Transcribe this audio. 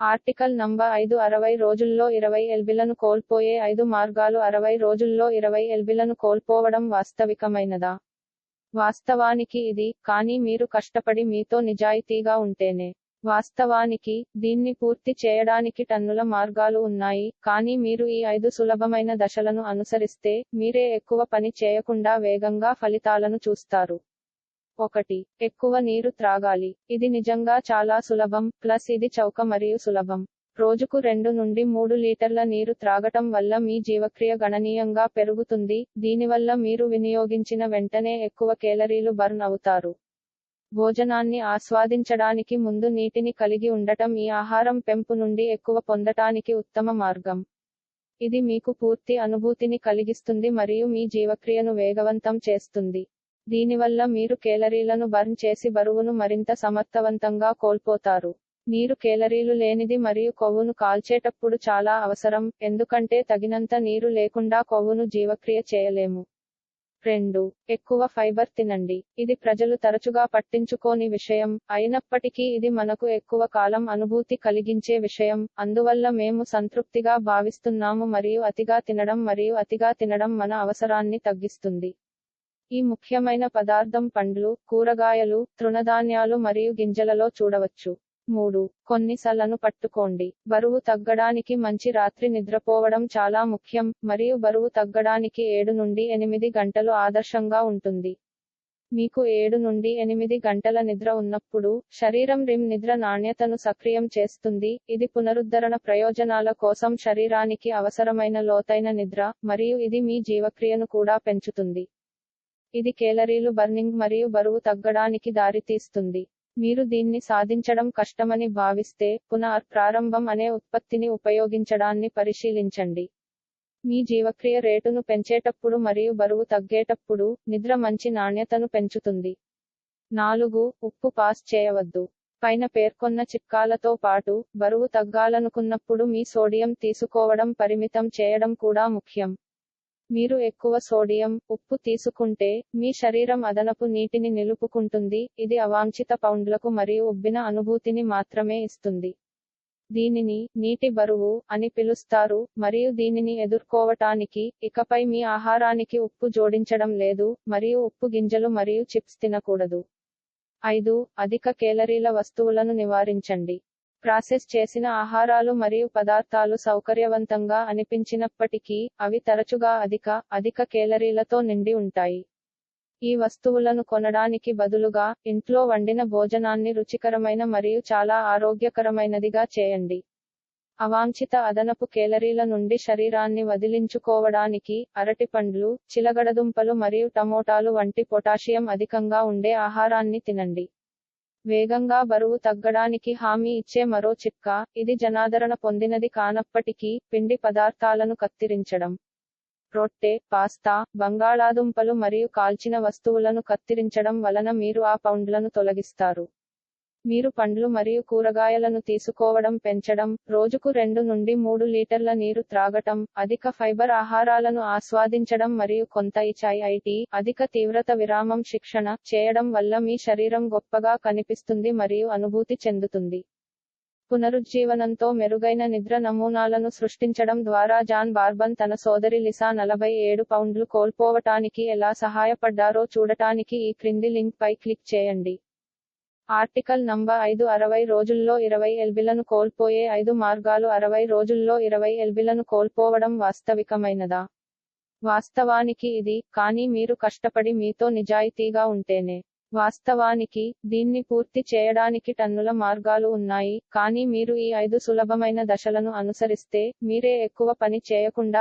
Article number ఐదు అరవై రోజుల్లో ఇరవై ఎల్బిలను కోల్పోయే ఐదు మార్గాలు అరవై రోజుల్లో ఇరవై ఎల్బిలను కోల్పోవడం వాస్తవికమైనదా? వాస్తవానికి ఇది కానీ మీరు కష్టపడి మీతో నిజాయితీగా ఉంటేనే. వాస్తవానికి దీన్ని పూర్తి చేయడానికి టన్నుల మార్గాలు ఉన్నాయి కానీ మీరు ఈ ఐదు సులభమైన దశలను అనుసరిస్తే మీరే ఎక్కువ పని చేయకుండా వేగంగా ఫలితాలను చూస్తారు. ఒకటి ఎక్కువ నీరు త్రాగాలి. ఇది నిజంగా చాలా సులభం ప్లస్ ఇది చౌక మరియు సులభం. రోజుకు రెండు నుండి మూడు లీటర్ల నీరు త్రాగటం వల్ల మీ జీవక్రియ గణనీయంగా పెరుగుతుంది. దీనివల్ల మీరు వినియోగించిన వెంటనే ఎక్కువ కేలరీలు బర్న్ అవుతారు. భోజనాన్ని ఆస్వాదించడానికి ముందు నీటిని కలిగి ఉండటం ఈ ఆహారం పెంపు నుండి ఎక్కువ పొందటానికి ఉత్తమ మార్గం. ఇది మీకు పూర్తి అనుభూతిని కలిగిస్తుంది మరియు మీ జీవక్రియను వేగవంతం చేస్తుంది. దీనివల్ల మీరు కేలరీలను బర్న్ చేసి బరువును మరింత సమర్థవంతంగా కోల్పోతారు. నీరు కేలరీలు లేనిది మరియు కొవ్వును కాల్చేటప్పుడు చాలా అవసరం ఎందుకంటే తగినంత నీరు లేకుండా కొవ్వును జీవక్రియ చేయలేము. రెండు ఎక్కువ ఫైబర్ తినండి. ఇది ప్రజలు తరచుగా పట్టించుకోని విషయం అయినప్పటికీ ఇది మనకు ఎక్కువ కాలం అనుభూతి కలిగించే విషయం అందువల్ల మేము సంతృప్తిగా భావిస్తున్నాము మరియు అతిగా తినడం మరియు అతిగా తినడం మన అవసరాన్ని తగ్గిస్తుంది. ఈ ముఖ్యమైన పదార్థం పండ్లు కూరగాయలు తృణధాన్యాలు మరియు గింజలలో చూడవచ్చు. మూడు. కొన్నిసార్లను పట్టుకోండి. బరువు తగ్గడానికి మంచి రాత్రి నిద్రపోవడం చాలా ముఖ్యం మరియు బరువు తగ్గడానికి ఏడు నుండి ఎనిమిది గంటలు ఆదర్శంగా ఉంటుంది. మీకు ఏడు నుండి ఎనిమిది గంటల నిద్ర ఉన్నప్పుడు శరీరం రిమ్ నిద్ర నాణ్యతను సక్రియం చేస్తుంది. ఇది పునరుద్ధరణ ప్రయోజనాల కోసం శరీరానికి అవసరమైన లోతైన నిద్ర మరియు ఇది మీ జీవక్రియను కూడా పెంచుతుంది. ఇది కేలరీలు బర్నింగ్ మరియు బరువు తగ్గడానికి దారితీస్తుంది. మీరు దీన్ని సాధించడం కష్టమని భావిస్తే పునః ప్రారంభం అనే ఉత్పత్తిని ఉపయోగించడాన్ని పరిశీలించండి. మీ జీవక్రియ రేటును పెంచేటప్పుడు మరియు బరువు తగ్గేటప్పుడు నిద్ర మంచి నాణ్యతను పెంచుతుంది. నాలుగు ఉప్పు పాస్ చేయవద్దు. పైన పేర్కొన్న చిట్కాలతో పాటు బరువు తగ్గాలనుకున్నప్పుడు మీ సోడియం తీసుకోవడం పరిమితం చేయడం కూడా ముఖ్యం. మీరు ఎక్కువ సోడియం ఉప్పు తీసుకుంటే మీ శరీరం అదనపు నీటిని నిలుపుకుంటుంది ఇది అవాంఛిత పౌండ్లకు మరియు ఉబ్బిన అనుభూతిని మాత్రమే ఇస్తుంది. దీనిని నీటి బరువు అని పిలుస్తారు మరియు దీనిని ఎదుర్కోవటానికి ఇకపై మీ ఆహారానికి ఉప్పు జోడించడం లేదు మరియు ఉప్పు గింజలు మరియు చిప్స్ తినకూడదు. ఐదు అధిక కేలరీల వస్తువులను నివారించండి. ప్రాసెస్ చేసిన ఆహారాలు మరియు పదార్థాలు సౌకర్యవంతంగా అనిపించినప్పటికీ అవి తరచుగా అధిక అధిక కేలరీలతో నిండి ఉంటాయి. ఈ వస్తువులను కొనడానికి బదులుగా ఇంట్లో వండిన భోజనాన్ని రుచికరమైన మరియు చాలా ఆరోగ్యకరమైనదిగా చేయండి. అవాంఛిత అదనపు కేలరీల నుండి శరీరాన్ని వదిలించుకోవడానికి అరటిపండ్లు చిలగడదుంపలు మరియు టమోటాలు వంటి పొటాషియం అధికంగా ఉండే ఆహారాన్ని తినండి. వేగంగా బరువు తగ్గడానికి హామీ ఇచ్చే మరో చిట్కా ఇది జనాదరణ పొందినది కానప్పటికీ పిండి పదార్థాలను కత్తిరించడం. రొట్టె పాస్తా బంగాళాదుంపలు మరియు కాల్చిన వస్తువులను కత్తిరించడం వలన మీరు ఆ పౌండ్లను తొలగిస్తారు. మీరు పండ్లు మరియు కూరగాయలను తీసుకోవడం పెంచడం రోజుకు రెండు నుండి మూడు లీటర్ల నీరు త్రాగటం అధిక ఫైబర్ ఆహారాలను ఆస్వాదించడం మరియు కొంత ఐటి అధిక తీవ్రత విరామం శిక్షణ చేయడం వల్ల మీ శరీరం గొప్పగా కనిపిస్తుంది మరియు అనుభూతి చెందుతుంది. పునరుజ్జీవనంతో మెరుగైన నిద్ర నమూనాలను సృష్టించడం ద్వారా జాన్ బార్బన్ తన సోదరి లిసా నలభై ఏడు పౌండ్లు కోల్పోవటానికి ఎలా సహాయపడ్డారో చూడటానికి ఈ క్రింది లింక్ పై క్లిక్ చేయండి. ఆర్టికల్ నంబర్ ఐదు అరవై రోజుల్లో ఇరవై ఎల్బిలను కోల్పోయే ఐదు మార్గాలు అరవై రోజుల్లో ఇరవై ఎల్బిలను కోల్పోవడం వాస్తవికమైనదా? వాస్తవానికి ఇది కానీ మీరు కష్టపడి మీతో నిజాయితీగా ఉంటేనే. వాస్తవానికి దీన్ని పూర్తి చేయడానికి టన్నుల మార్గాలు ఉన్నాయి కానీ మీరు ఈ ఐదు సులభమైన దశలను అనుసరిస్తే మీరే ఎక్కువ పని చేయకుండా